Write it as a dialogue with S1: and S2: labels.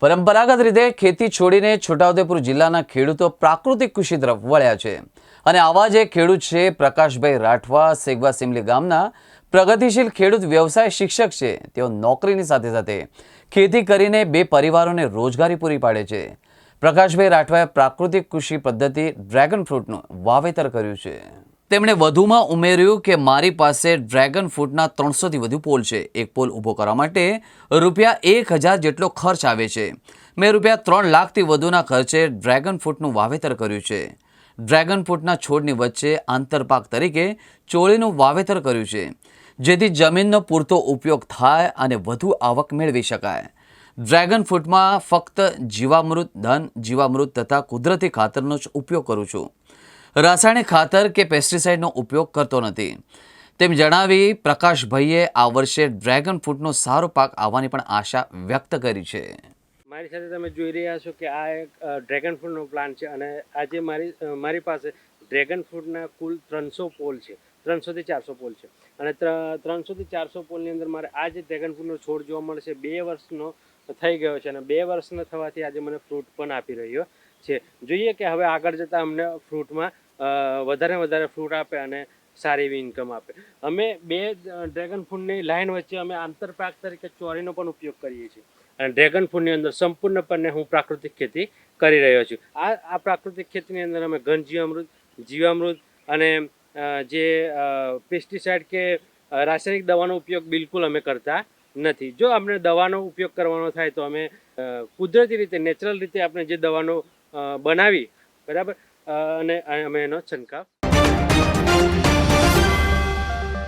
S1: પરંપરાગત રીતે ખેતી છોડીને છોટાઉદેપુર જિલ્લાના ખેડૂતો પ્રાકૃતિક કૃષિ તરફ વળ્યા છે. અને આવા જ ખેડૂત છે, પ્રકાશભાઈ રાઠવા, સેગવા સિમલી ગામના પ્રગતિશીલ ખેડૂત વ્યવસાય શિક્ષક છે. તેઓ નોકરીની સાથે સાથે ખેતી કરીને બે પરિવારોને રોજગારી પૂરી પાડે છે. પ્રકાશભાઈ રાઠવાએ પ્રાકૃતિક કૃષિ પદ્ધતિ ડ્રેગન ફ્રૂટનું વાવેતર કર્યું છે. તેમણે વધુમાં ઉમેર્યું કે મારી પાસે ડ્રેગન ફ્રૂટના ત્રણસોથી વધુ પોલ છે. એક પોલ ઊભો કરવા માટે રૂપિયા એક હજાર જેટલો ખર્ચ આવે છે. મેં રૂપિયા ત્રણ લાખથી વધુના ખર્ચે ડ્રેગન ફ્રૂટનું વાવેતર કર્યું છે. ડ્રેગન ફ્રૂટના છોડની વચ્ચે આંતરપાક તરીકે ચોળીનું વાવેતર કર્યું છે, જેથી જમીનનો પૂરતો ઉપયોગ થાય અને વધુ આવક મેળવી શકાય. ડ્રેગન ફ્રૂટમાં ફક્ત જીવામૃત, ધન, જીવામૃત તથા કુદરતી ખાતરનો જ ઉપયોગ કરું છું. રાસાયણિક ખાતર કે પેસ્ટિસાઇડનો ઉપયોગ કરતો નથી. તેમ જણાવી પ્રકાશભાઈએ આ વર્ષે ડ્રેગન ફ્રૂટનો સારો પાક આવવાની પણ આશા વ્યક્ત કરી છે.
S2: મારી સાથે તમે જોઈ રહ્યા છો કે આ એક ડ્રેગન ફ્રૂટનો પ્લાન્ટ છે અને આજે મારી મારી પાસે ડ્રેગન ફ્રૂટના કુલ ત્રણસો પોલ છે. ત્રણસોથી ચારસો પોલ છે. અને ત્રણસોથી ચારસો પોલની અંદર મારે આ જે ડ્રેગન ફ્રૂટનો છોડ જોવા મળશે બે વર્ષનો થઈ ગયો છે અને બે વર્ષનો થવાથી આજે મને ફ્રૂટ પણ આપી રહ્યો છે. જોઈએ કે હવે આગળ જતાં અમને ફ્રૂટમાં વધારે વધારે ફ્રૂટ આપે અને સારી એવી ઇન્કમ આપે. અમે બે ડ્રેગન ફ્રૂટની લાઈન વચ્ચે અમે આંતરપાક તરીકે ચોરીનો પણ ઉપયોગ કરીએ છીએ. અને ડ્રેગન ફ્રૂટની અંદર સંપૂર્ણપણે હું પ્રાકૃતિક ખેતી કરી રહ્યો છું. આ આ પ્રાકૃતિક ખેતીની અંદર અમે ઘન જીવામૃત જીવામૃત અને જે પેસ્ટિસાઇડ કે રાસાયણિક દવાનો ઉપયોગ બિલકુલ અમે કરતા નથી. જો આપણે દવાનો ઉપયોગ કરવાનો થાય તો અમે કુદરતી રીતે નેચરલ રીતે આપણે જે દવાનો બનાવી, બરાબર? અને અમે એનો છંટકાવ